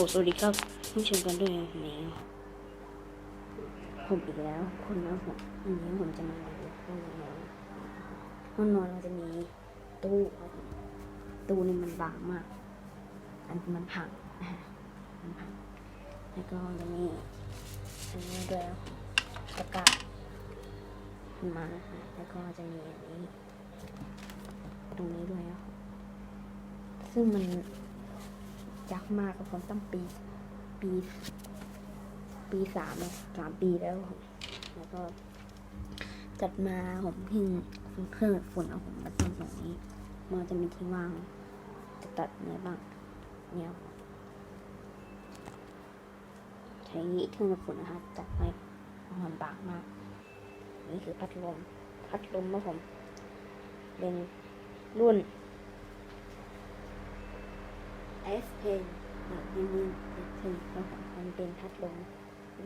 สวัสดีครับผู้ชมกันด้วยวันนี้ผมอีกแล้ว คนนะผมวันนี้ผมจะมาดูห้องนอนห้องนอนเราจะมีตู้ครับตู้นี่มันบางมาก อันมันพังมันพังแล้วก็จะมีอันนี้ด้วยตะกร้าขึ้นมานะฮะแล้วก็จะมีอันนี้ ตรงนี้ด้วยครับซึ่งมัน ยักษ์มากครับผมตั้งปี ปี ปีสามเลยสามปีแล้วแล้วก็ จัดมาผมเพิ่งเครื่องฝุ่นเอาผมมาตั้งตรงนี้มันจะมีที่ว่าง จะตัดเนื้อบ้าง เนี่ยใช้เครื่องฝุ่นนะครับจัดให้มันบางมาก นี่คือพัดลมพัดลมนะผมเป็นรุ่น S Pen แบบยืนๆถึงแล้วของมันเป็นพัดลม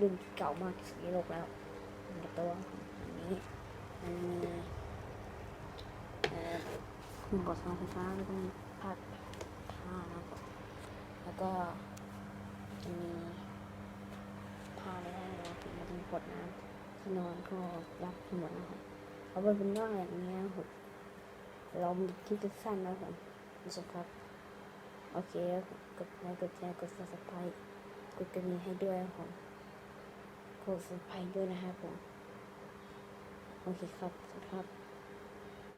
รุ่นที่เก่ามากที่สุดในโลกแล้วในตัวของอันนี้มันมีเอ่อเครื่องกดสองไฟฟ้าแล้วก็มีพัดผ้านะครับแล้วก็จะมีผ้าไม่ได้แล้วถึงมันจะมีกดน้ำที่นอนก็รับทั้งหมดนะครับเอาไปเป็นว่าอย่างนี้นะครับเราที่จะสั้นนะครับผมสครับ โอเคกดไลค์กดแชร์กด subscribe กดกระดิ่งให้ด้วยครับผมกด subscribe ด้วยนะครับผมโอเคครับสวัสดีครับ